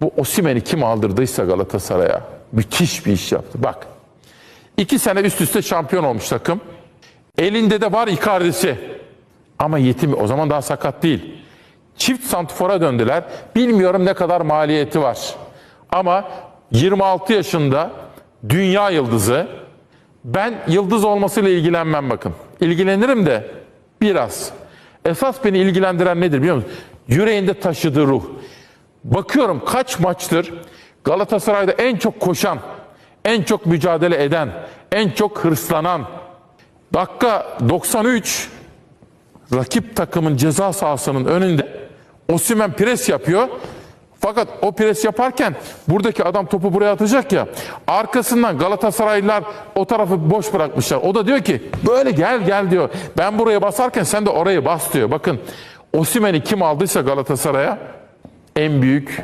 Bu Osimhen'i kim aldırdıysa Galatasaray'a müthiş bir iş yaptı. Bak iki sene üst üste şampiyon olmuş takım. Elinde de var Icardi'si. Ama yetim o zaman daha sakat değil. Çift santifora döndüler. Bilmiyorum ne kadar maliyeti var. Ama 26 yaşında dünya yıldızı. Ben yıldız olmasıyla ilgilenmem bakın. İlgilenirim de biraz. Esas beni ilgilendiren nedir biliyor musun? Yüreğinde taşıdığı ruh. Bakıyorum kaç maçtır Galatasaray'da en çok koşan, en çok mücadele eden, en çok hırslanan. Dakika 93 rakip takımın ceza sahasının önünde Osimhen pres yapıyor. Fakat o pres yaparken buradaki adam topu buraya atacak ya. Arkasından Galatasaraylılar o tarafı boş bırakmışlar. O da diyor ki böyle gel gel diyor. Ben buraya basarken sen de orayı bas diyor. Bakın Osimhen'i kim aldıysa Galatasaray'a en büyük